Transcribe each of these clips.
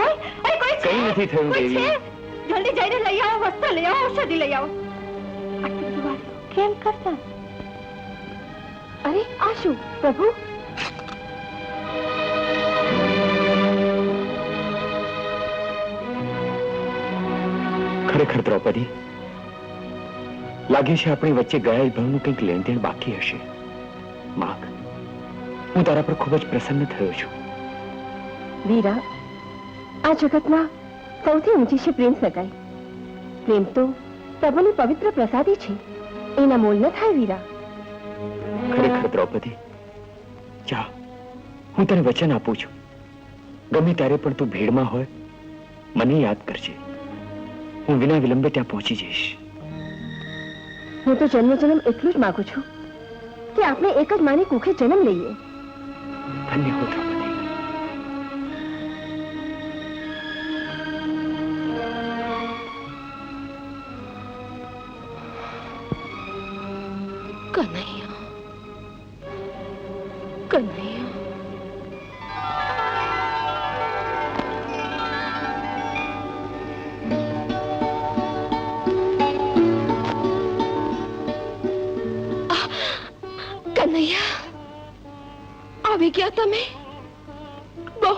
હોય અરે કોઈ છે? કઈ નથી થયું, કોઈ દેવી. છે? જલ્દી જઈને લઈ આવો વસ્ત્ર લઈ આવો ઔષધિ લઈ આવો આટલું બધું વાર કેમ કરતા અરે આ શું પ્રભુ ખરેખર દ્રૌપદી લાગે છે આપણી વચ્ચે ગયા ભાવનું કંઈક લેણદેણ બાકી હશે માગ હું તારા પર ખૂબ જ પ્રસન્ન થયો છું વીરા આ જગતમાં સૌથી ઊંચી છે પ્રેમ સગાઈ. પ્રેમ તો પ્રભુની પવિત્ર પ્રસાદી છે. એના મોલ ન થાય વીરા. ખરેખર દ્રૌપદી જા હું તને વચન આપું છું. ગમે ત્યારે પણ તું ભીડમાં હોય મને યાદ કરજે. હું વિના વિલંબે ત્યાં પહોંચી જઈશ. હું તો જન્મ જન્મ એટલું જ માંગુ છું કે આપણે એક જ માની કુખે જન્મ લઈએ. ધન્ય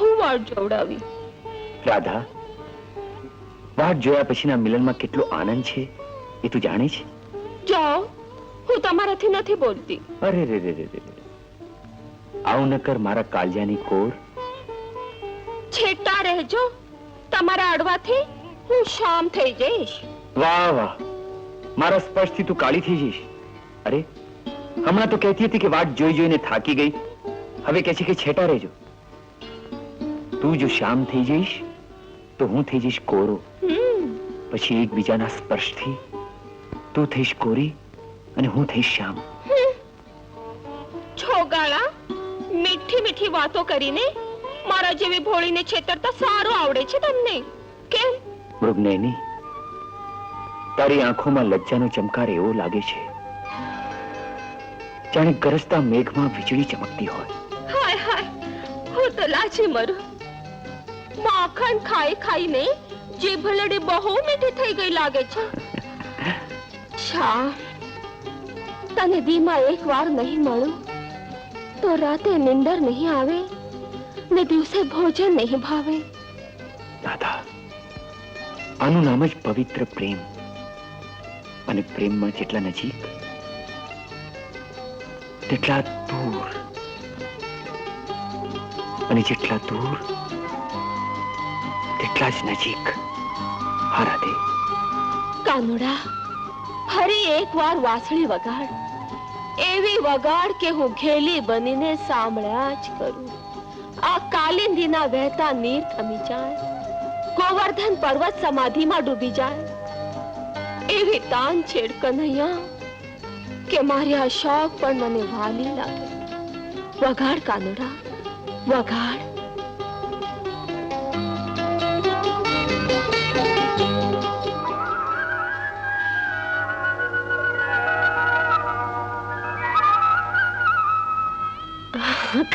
બહુ વાટ જોવડાવી રાધા વાટ જોયા પછીના મિલનમાં કેટલો આનંદ છે એ તું જાણે છે? જાઓ હું તમારાથી નથી બોલતી. અરે રે રે રે રે રે. આવું ન કર મારા કાળજાની કોર. છેટા રહેજો તમારા અડવાથી હું શામ થઈ જઈશ. વાહ વાહ. મારા સ્પર્શથી તું કાળી થઈ જઈશ. અરે હમણાં તો કહેતી હતી કે વાટ જોઈ જોઈને થાકી ગઈ. હવે કહે છે કે છેટા રહેજો. તું જો શામ થઈ જઈશ તો હું થઈ જઈશ કોરો. પછી એકબીજાના સ્પર્શથી તું થઈશ કોરી અને હું થઈશ શ્યામ. છોગાળા મીઠી મીઠી વાતો કરીને મારા જેવી ભોળીને છેતરતા સારું આવડે છે તમને. કેમ? મૃગનયની તારી આંખોમાં લજ્જાનો ચમકાર એવો લાગે છે જાણે ગરજતા મેઘમાં વીજળી ચમકતી હોય. હાય હાય. હું તો લાજી મરું. માખણ ખાઈ ખાઈને જે લડી બહુ મીઠી થઈ ગઈ લાગે છે. છા, તને દીમાં એક વાર નહીં મળું, તો રાતે નિંદર નહીં આવે, ને દિવસે ભોજન નહીં ભાવે. દાદા, આનું નામ જ પવિત્ર પ્રેમ. અને પ્રેમમાં જેટલા નજીક, તેટલા દૂર. અને જેટલા દૂર તેટલા જ નજીક. હા કાનુડા, ફરી એકવાર વાંસળી વગાડ. એવી વગાડ કે હું ઘેલી બનીને સાંભળ્યા જ કરું. આ કાલિંદીના વહેતા નીર થમી જાય. ગોવર્ધન પર્વત સમાધિમાં ડૂબી જાય. એવી તાન છેડ કનૈયા કે મારી આ શોખ પણ મને વાલી લાગે. વગાડ કાનુડા, વગાડ.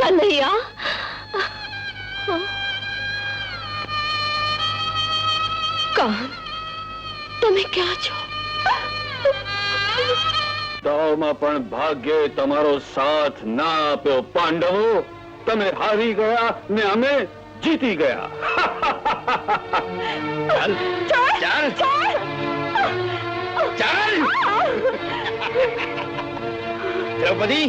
કનૈયા કાન તમે ક્યાં છો? દાવમાં પણ ભાગ્યે તમારો સાથ ના આપ્યો પાંડવો. તમે હારી ગયા ને અમે જીતી ગયા. ચાલ ચાલ ચાલ. દ્રૌપદી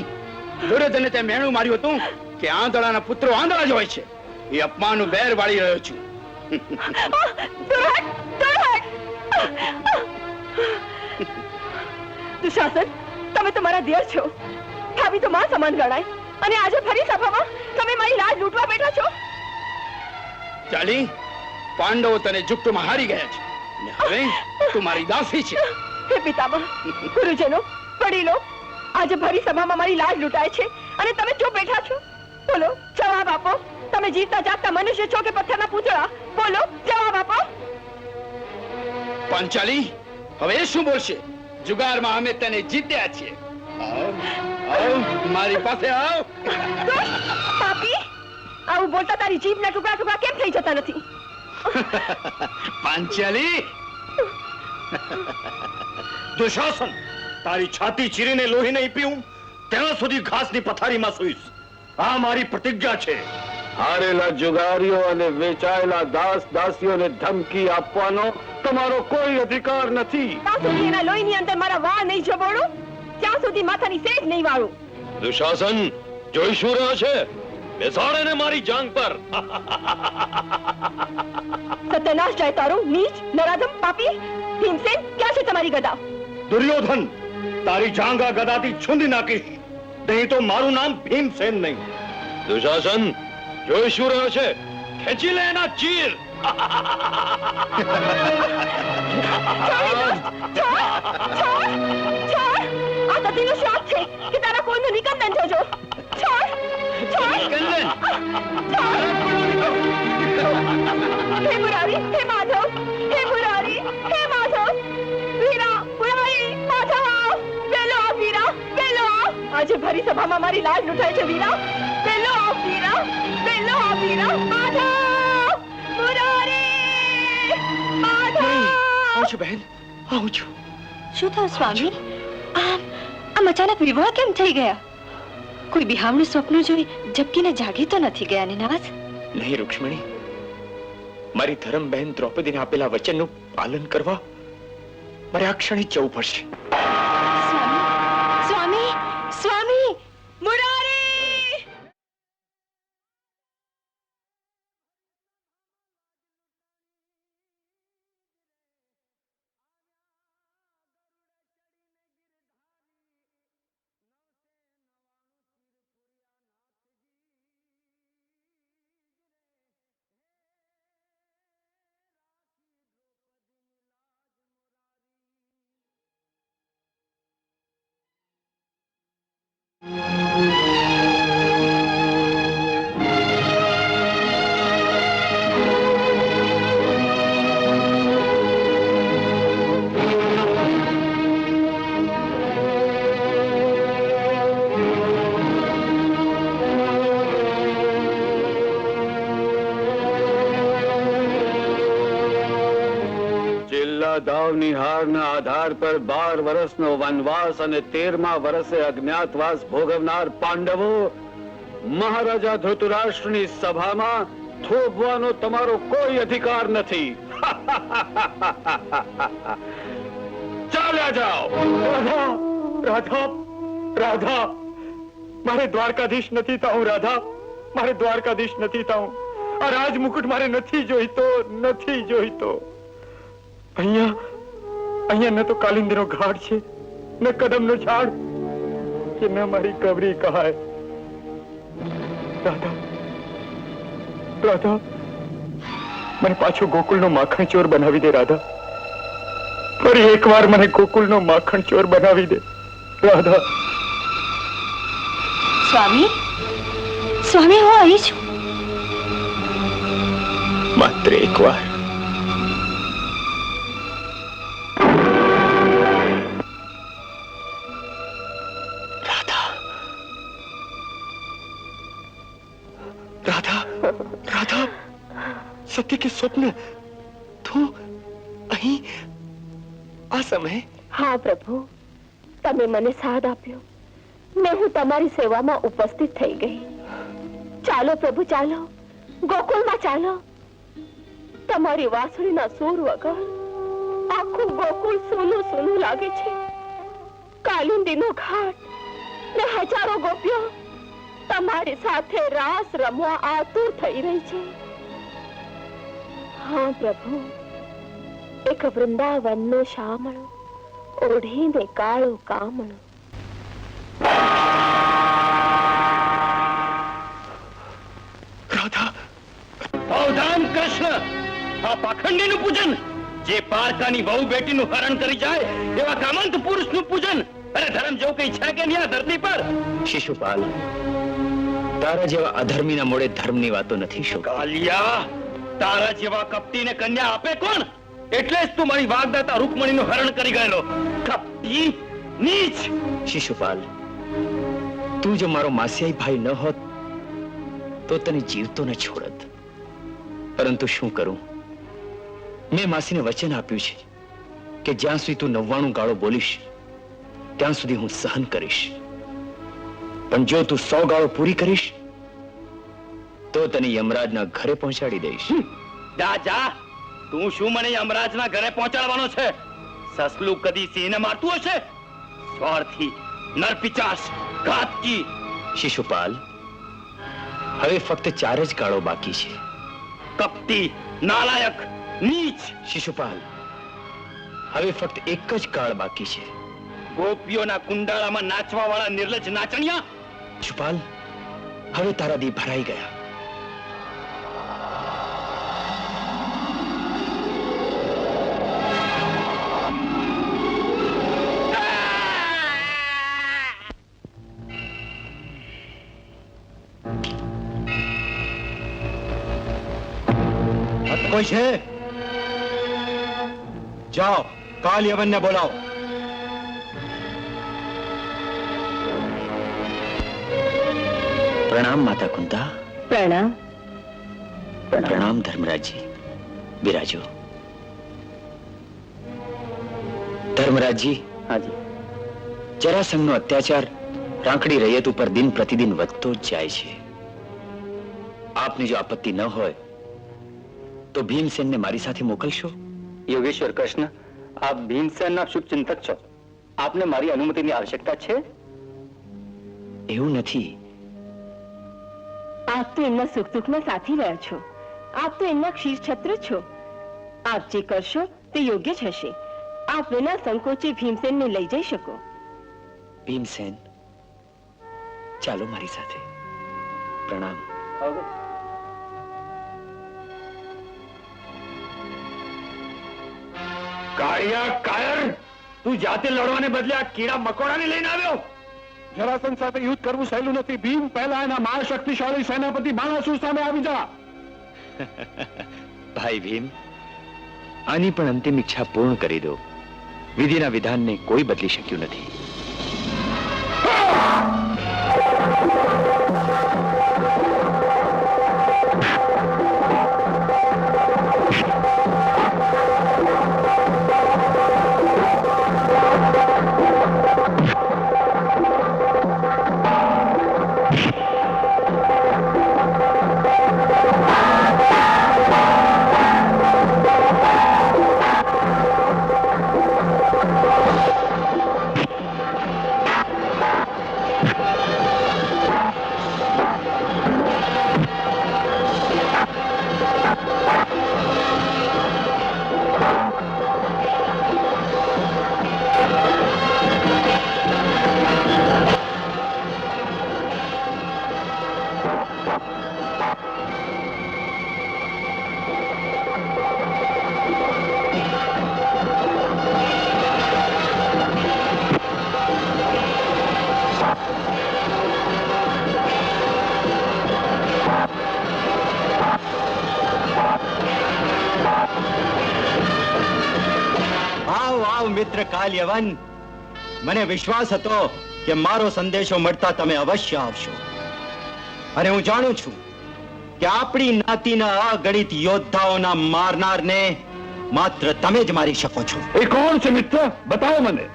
દુર્યોધને તે મેણું માર્યું હતું? કે આંધળાના પુત્રો આંધળા જ હોય છે. એ અપમાનનું બેર વાળી રહ્યો છું. દુશાસન તમે તો મારા દિયર છો. ભાભી તો માં સમાન ગણાય. અને આજે ફરી સભામાં તમે મારી રાજ લૂંટવા બેઠા છો? ચાલી પાંડવો તને જુક્તમાં હારી ગયા છે. ને હવે તું મારી દાસી છે. હે પિતામહ ગુરુજનો વડીલો આજે ફરી સભામાં મારી લાજ લૂંટાય છે. અને તમે ચૂપ બેઠા છો? બોલો જવાબ આપો. તમે જીવતા જાગતા મનુષ્ય છો કે પથ્થરના પૂતળા. બોલો જવાબ આપો. પાંચાલી હવે શું બોલશે? જુગારમાં અમે તને જીત્યા છીએ. મારી પાસે આવ. પાપી આવું બોલતા તારી જીભના ટુકડા ટુકડા કેમ થઈ જતા નથી? પાંચાલી. દુશાસન તારી છાતી ચીરીને લોહી નહીં પીવું ત્યાં સુધી ઘાસની પથારીમાં સૂઈશ. આ મારી પ્રતિજ્ઞા છે. હારેલા જુગારીઓ અને વેચાયેલા દાસ દાસીઓને ધમકી આપવાનો તમારો કોઈ અધિકાર નથી. ત્યાં સુધી એના લોહીની અંદર મારા વાળ નહીં જબોડું? ત્યાં સુધી માથાની સેજ નહીં વાળું. દુશાસન જોઈ શું રહ્યો છે? બેસાડે ને મારી જાંગ પર. સત્યનાશ જાય તારું નીચ નરાધમ પાપી ભીમસેન ક્યાં છે તમારી ગદા? દુર્યોધન તારી જાંગ આ ગદાથી છૂંદી નાખીશ. નહીં તો મારું નામ ભીમસેન નહીં. દુશાસન જોઈ શું રહ્યો છે ખેંચી લે એના ચીર. આ સતીનો શ્રાપ છે કે તારા કોઈનું નિકંદન જોજો છોડ છોડ હે મુરારી હે માધવ હે મુરારી હે આજે ભરી સભામાં મારી લાજ લૂંટાય છે વીરા. પેલો આવ વીરા. પેલો આવ વીરા. માધવ મુરારી. માધવ બહેન. આવું છું. શું થયું સ્વામી? આમ આમ અચાનક વિવાહ કેમ થઈ ગયા? કોઈ બિહામણું સ્વપ્ન જોઈ જબકીને જાગી તો નથી ગયા નિનાથ નહીં રૂક્ષ્મણી. મારી ધર્મ બહેન દ્રૌપદીને આપેલા વચનનું પાલન કરવા મારે આ ક્ષણે જવું પડશે. આધાર પર બાર વર્ષનો વનવાસ અને તેરમા વર્ષે અજ્ઞાતવાસ ભોગવનાર પાંડવો, મહારાજા ધૃતરાષ્ટ્રની સભામાં થોભવાનો તમારો કોઈ અધિકાર નથી. ચાલ્યા જાઓ. રાધા રાધા રાધા. મારે દ્વારકાધીશ નથી તાઉં રાધા. મારે દ્વારકાધીશ નથી તાઉં આ રાજમુકુટ મારે નથી જોઈતો નથી જોઈતો. અહીંયા અહીંયા ન તો કાલિંદીનો ઘાટ છે ન કદમનો ઝાડ. કે ન મારી કબરી કહાય. દાદા રાધા મને પાછો ગોકુલનો માખણ ચોર બનાવી દે રાધા. ફરી એકવાર મને ગોકુલનો માખણ ચોર બનાવી દે રાધા. સ્વામી સ્વામી હું અહીં છું. માત્ર એકવાર. સ્વપ્ન. તું અહીં આ સમયે? હા, પ્રભુ. તમે મને સાથ આપ્યો. ને હું તમારી સેવામાં ઉપસ્થિત થઈ ગઈ. ચાલો, પ્રભુ, ચાલો. ગોકુળમાં ચાલો. તમારી વાસળીના સૂર વગર આખું ગોકુળ સોનું સોનું લાગે છે. કાલિંદીનો ઘાટ ને હજારો ગોપીઓ તમારી સાથે રાસ રમવા આતુર થઈ રહી છે. હા પ્રભુ. એક વૃંદાવનનો શામણ ઓઢીને કાળો કામણ રાધા. સાવધાન કૃષ્ણ. આ પાખંડીનું પૂજન જે પારકાની બહુ બેટીનું હરણ કરી જાય એવા કામંત પુરુષનું પૂજન. અરે ધર્મ જેવું કઈ છે કે નહીં આ ધરતી પર? શિશુપાલ તારા જેવા અધર્મીના મોડે ધર્મની વાતો નથી શું? કાલિયા તારા જેવા કપટીને કન્યા આપે કોણ? એટલે જ તું મારી વાગદાતા રૂકમણીનું હરણ કરી ગયેલો. કપટી નીચ. શિશુપાલ, તું જો મારો માસિયાઈ ભાઈ ન હોત, તો તને જીવતો ન છોડત. પરંતુ શું કરું? મેં માસીને વચન આપ્યું છે કે જ્યાં સુધી તું નવ્વાણું ગાળો બોલીશ, ત્યાં સુધી હું સહન કરીશ. પણ જો તું સો ગાળો પૂરી કરીશ તો તને યમરાજના ઘરે પહોંચાડી દઈશ. જા જા. તું શું મને યમરાજના ઘરે પહોંચાડવાનો છે? સસલું કદી સિંહને મારતું હશે? સ્વાર્થી નરપિચાસ ઘાતકી. શિશુપાલ હવે ફક્ત ચાર જ ગાળો બાકી છે. કપટી નાલાયક નીચ. શિશુપાલ હવે ફક્ત એક જ કાળ બાકી છે. ગોપીઓના કુંડાળામાં નાચવા વાળા નિર્લજ નાચણિયા? શિશુપાલ હવે તારા દી ભરાઈ ગયા. કોઈ છે? જાઓ કાલ યવનને બોલાવો. પ્રણામ માતા કુંતા. પ્રણામ. પ્રણામ ધર્મરાજી બિરાજો. ધર્મરાજજી હાજી. જરાસંઘનો અત્યાચાર રાંકડી રૈયત ઉપર દિન પ્રતિદિન વધતો જ જાય છે. આપની જો આપત્તિ ન હોય તો ભીમસેનને મારી સાથે મોકલશો? યોગેશ્વર કૃષ્ણ આપ ભીમસેનના શુભચિંતક છો. આપને મારી અનુમતિની આવશ્યકતા છે? એવું નથી. આપ તો એમના સુખ દુઃખમાં સાથી રહ્યા છો. આપ તો એમના ક્ષીર છત્ર છો. આપ જે કરશો તે યોગ્ય જ હશે. આપ વિના સંકોચે ભીમસેનને લઈ જઈ શકો. ભીમસેન ચાલો મારી સાથે. પ્રણામ. કાળિયા કાયર તું જાતે લડવાને બદલે આ કીડા મકોડાને લઈને આવ્યો? જરાસન સાથે યુદ્ધ કરવું સહેલું નથી. ભીમ પહેલા એના મહાશક્તિશાળી સેનાપતિ બાણાસુર સામે આવી જા. ભાઈ ભીમ આની પણ અંતિમ ઈચ્છા પૂર્ણ કરી દો. વિધિના વિધાનને કોઈ બદલી શક્યું નથી. યવન મને વિશ્વાસ હતો કે મારો સંદેશો મળતા તમે અવશ્ય આવશો. અને હું જાણું છું કે આપણી નાતીના અગણિત યોદ્ધાઓના મારનારને માત્ર તમે જ મારી શકો છો. એ કોણ છે મિત્ર? બતાવો મને.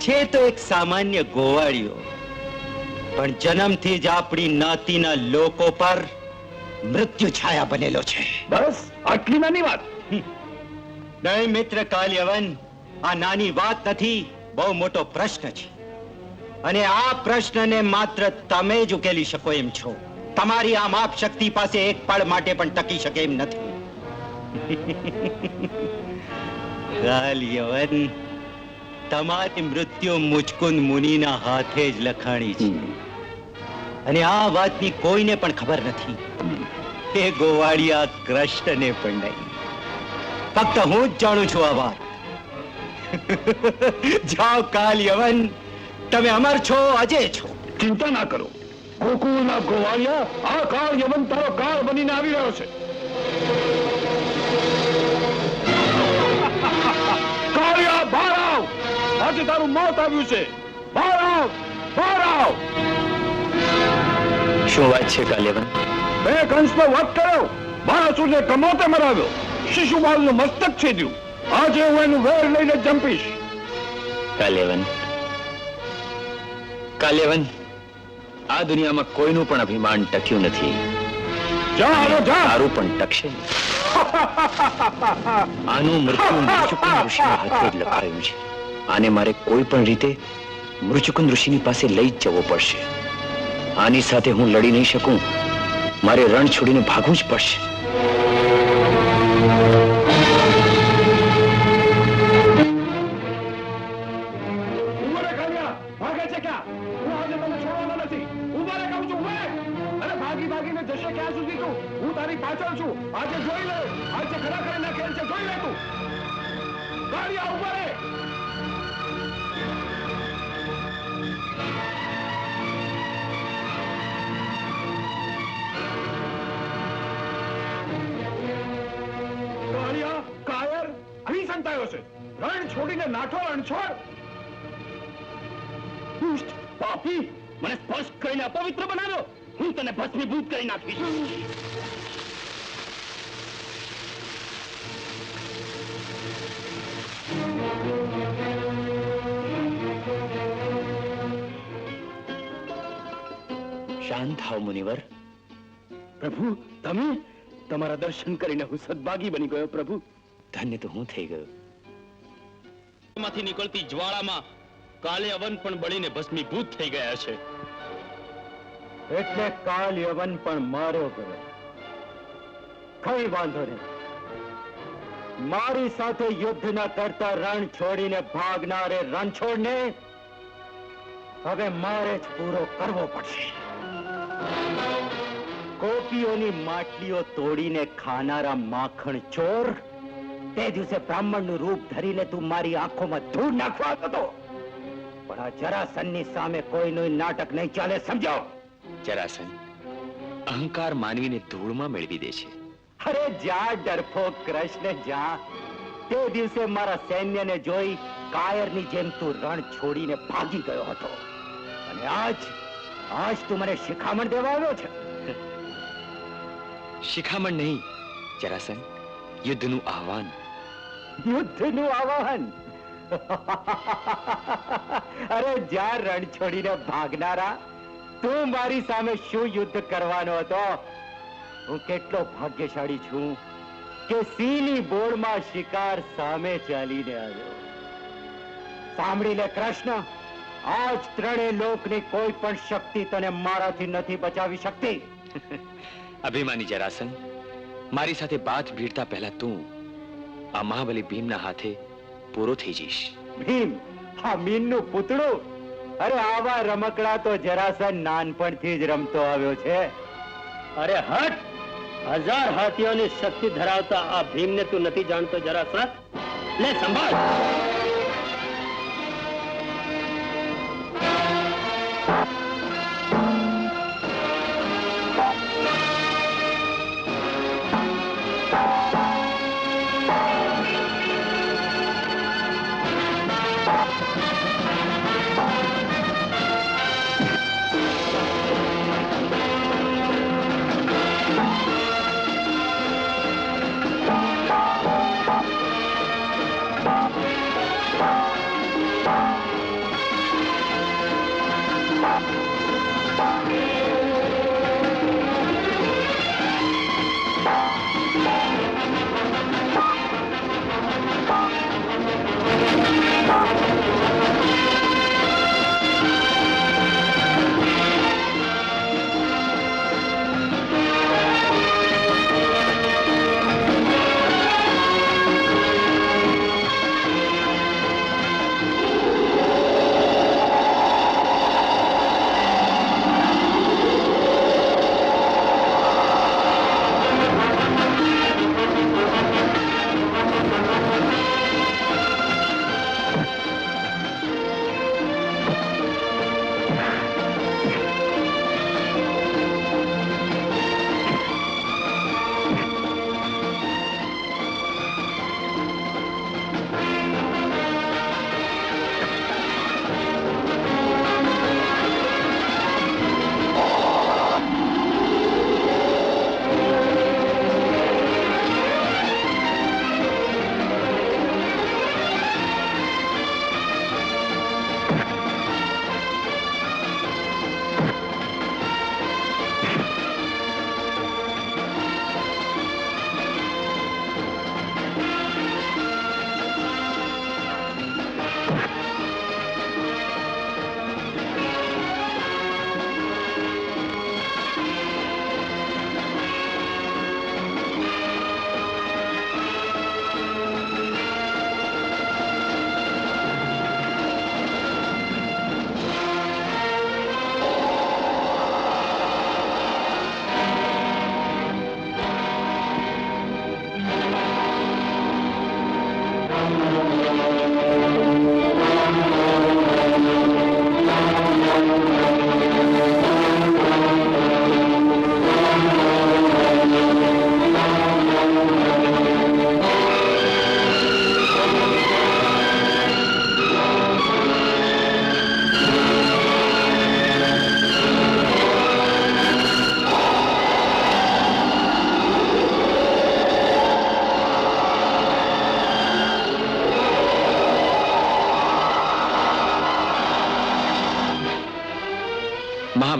છે તો એક સામાન્ય ગોવાળીઓ. પણ જન્મથી જ આપણી નાતીના લોકો પર મૃત્યુ છાયા બનેલો છે. બસ આટલી નાની વાત. નહીં મિત્ર કાલ્યવન આ નાની વાત નથી બહુ મોટો પ્રશ્ન છે. અને આ પ્રશ્નને માત્ર તમે જ ઉકેલી શકો એમ છો. તમારી આ માપ શક્તિ પાસે એક પળ માટે પણ ટકી શકે એમ નથી. તમારી મૃત્યુ મુચકુંદ મુનિના હાથે જ લખાણી છે. અને આ વાતની કોઈને પણ ખબર નથી. એ ગોવાળિયા કૃષ્ણને પણ નહીં. ફક્ત હું જ જાણું છું આ વાત. જાઓ કાલ યવન તમે અમર છો અજય છો. ચિંતા ના કરો. ગોકુળના ગોવાળિયા આ કાળ યવન તારો કાળ બનીને આવી રહ્યો છે. કાળિયા બહાર આવ. આજે તારું મોત આવ્યું છે. બહાર આવ બહાર આવ. શું વાત છે કાલ્યવન? બે કંસનો વધ કર્યો. બાણાસુરને કમોતે મરાવ્યો. શિશુપાલનું મસ્તક છેદ્યું. આજે હું એનું વેર લઈને જંપીશ. કાલેવન. કાલેવન આ દુનિયામાં કોઈનું પણ અભિમાન ટક્યું નથી. જા તારું પણ ટકશે આનું મૃત્યુ મૃચુકુંદ ઋષિના હાથે જ લખાયું છે. આને મારે કોઈ પણ રીતે મૃચુકુંદ ઋષિની પાસે લઈ જ જવો પડશે. આની સાથે હું લડી નહીં શકું. મારે રણ છોડીને ભાગવું જ પડશે. પાપી મને સ્પર્શ કરીને અપવિત્ર બનાવ્યો હું તને ભસ્મીભૂત કરી નાખીશ. શાંત થાવ મુનિવર. પ્રભુ તમે? તમારા દર્શન કરીને હું સદભાગી બની ગયો પ્રભુ. ધન્ય તો હું થઈ ગયો. માંથી નીકળતી જ્વાળામાં કાલે અવન પણ બળીને ભસ્મીભૂત થઈ ગયા છે. એટલે કાલ યવન પણ માર્યો ગયો કઈ વાંધો નહીં. મારી સાથે યુદ્ધ ના કરતા રણ છોડીને ભાગનારે રણછોડને હવે મારે જ પૂરો કરવો પડશે. કોપીઓની માટલીઓ તોડીને ખાનારા માખણ ચોર, તે દિવસે બ્રાહ્મણનું રૂપ ધરીને તું મારી આંખોમાં ધૂળ નાખવા હતો. પણ આ જરાસનની સામે કોઈનું નાટક નહીં ચાલે સમજો જરાસન અહંકાર માનવીને ધૂળમાં મેળવી દે છે. અરે જા ડરફો કૃષ્ણ જા. તે દિવસે મારા સૈન્યને જોઈ કાયરની જેમ તું રણ છોડીને ભાગી ગયો હતો. અને આજ આજ તું મને શિખામણ દેવા આવ્યો છે. શિખામણ નહીં જરાસન યુદ્ધનું આહવાન. યુદ્ધનું આવાહન અરે જા રણ છોડીને ભાગનારા, તું મારી સામે શું યુદ્ધ કરવાનો હતો? હું કેટલો ભાગ્યશાળી છું કે સિંહની બોળમાં શિકાર સામે ચાલીને આવ્યો. સાંભળી કૃષ્ણ, આજ ત્રણેય લોકની કોઈ પણ શક્તિ તને મારાથી નથી બચાવી શકતી. અભિમાની જરાસન, મારી સાથે બાથ ભીડતા પહેલા તું આ મહાબલી ભીમના હાથે પૂરો થઈ જઈશ. ભીમ આ મીનનું પૂતળું? અરે આવા રમકડા તો જરાસન નાનપણથી જ રમતો આવ્યો છે. અરે હટ! હજાર હાથીઓની શક્તિ ધરાવતા આ ભીમને તું નથી જાણતો જરાસન લે સંભાળ! Thank you.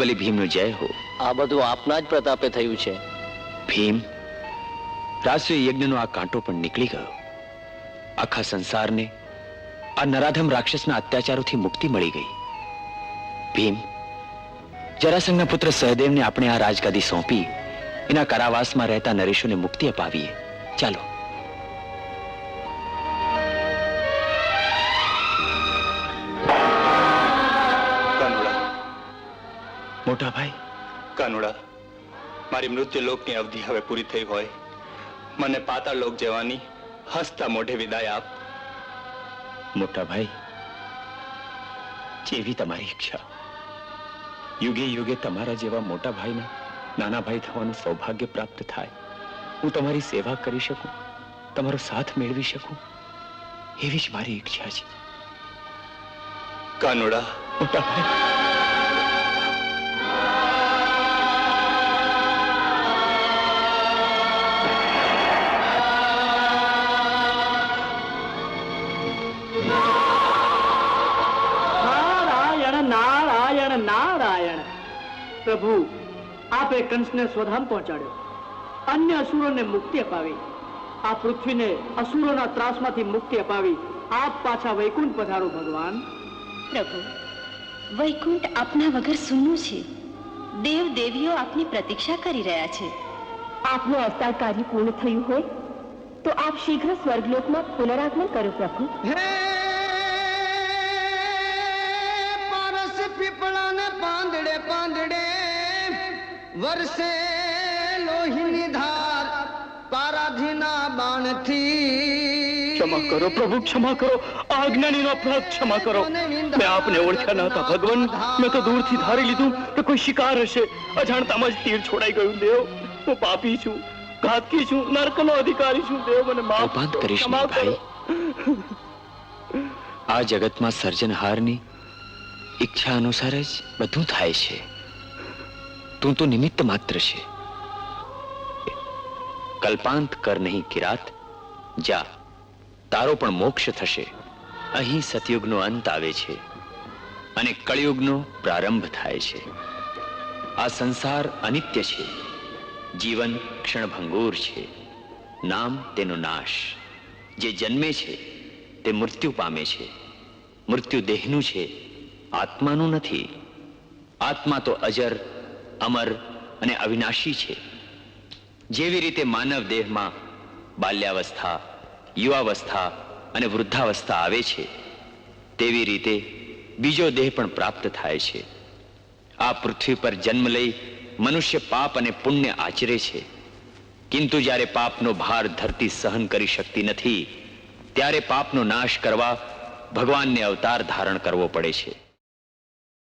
બજરંગબલી ભીમનો જય હો. આ બધું આપના જ પ્રતાપે થયું છે. ભીમ રાષ્ટ્રીય યજ્ઞનો આ કાંટો પણ નીકળી ગયો. આખા સંસારને આ નરાધમ રાક્ષસના અત્યાચારોથી મુક્તિ મળી ગઈ. ભીમ જરાસંઘના પુત્ર સહદેવને આપણે આ રાજગાદી સોંપી એના કારાવાસમાં રહેતા નરેશોને મુક્તિ અપાવીએ. ચાલો. મોટા ભાઈ? કાનુડા મારી મૃત્યુલોકની અવધિ હવે પૂરી થઈ હોય. મને પાતાળ લોક જવાની હસતા મોઢે વિદાય આપ. મોટા ભાઈ જેવી તમારી ઈચ્છા. યુગે યુગે તમારા જેવા મોટા ભાઈને નાના ભાઈ થવાનું સૌભાગ્ય પ્રાપ્ત થાય. હું તમારી સેવા કરી શકું તમારો સાથ મેળવી શકું એવી જ મારી ઈચ્છા છે. કાનુડા મોટા ભાઈ પ્રભુ આપે કંસને સ્વધામ પહોંચાડ્યો. અન્ય અસુરોને મુક્તિ અપાવી. આ પૃથ્વીને અસુરોના ત્રાસમાંથી મુક્તિ અપાવી. આપ પાછા વૈકુંઠ પધારો ભગવાન. પ્રભુ વૈકુંઠ આપના વગર સૂનું છે. દેવ દેવીઓ આપની પ્રતીક્ષા કરી રહ્યા છે. આપનું અવતાર કાર્ય પૂર્ણ થયું હોય તો આપ શીઘ્ર સ્વર્ગલોકમાં પુનરાગમન કરો પ્રભુ. પારસ પીપળાને પાંદડે પાંદડે વરસે લોહીની ધાર પારાધીના બાણથી. ક્ષમા કરો પ્રભુ ક્ષમા કરો. આ અજ્ઞાનીનો અપરાધ ક્ષમા કરો. મેં આપને ઓળખ્યા ન હતા ભગવાન. મેં તો દૂરથી ધારી લીધું કે કોઈ શિકાર હશે. અજાણતામાં જ તીર છોડાઈ ગયું દેવ. હું પાપી છું ઘાતકી છું નરકનો અધિકારી છું દેવ મને માફ અપાંત કરીશ ક્ષમા ભાઈ. આ જગતમાં સર્જનહારની ઈચ્છા અનુસાર જ બધું થાય છે. તું તો નિમિત્ત માત્ર છે. કલ્પાંત કર નહીં કિરાત. જા, તારો પણ મોક્ષ થશે. અહીં સતયુગનો અંત આવે છે અને કળિયુગનો પ્રારંભ થાય છે. આ સંસાર અનિત્ય છે. જીવન ક્ષણભંગુર છે. નામ તેનો નાશ. જે જન્મે છે, તે મૃત્યુ પામે છે. મૃત્યુ દેહનું છે. આત્માનું નથી. આત્મા તો અજર અમર અને અવિનાશી છે. જેવી રીતે માનવ દેહમાં બાલ્યાવસ્થા, યુવાવસ્થા અને વૃદ્ધાવસ્થા આવે છે, તેવી રીતે બીજો દેહ પણ પ્રાપ્ત થાય છે. આ પૃથ્વી પર જન્મ લઈ મનુષ્ય પાપ અને પુણ્ય આચરે છે. કિંતુ જ્યારે પાપનો ભાર ધરતી સહન કરી શકતી નથી, ત્યારે પાપનો નાશ કરવા ભગવાનને અવતાર ધારણ કરવો પડે છે.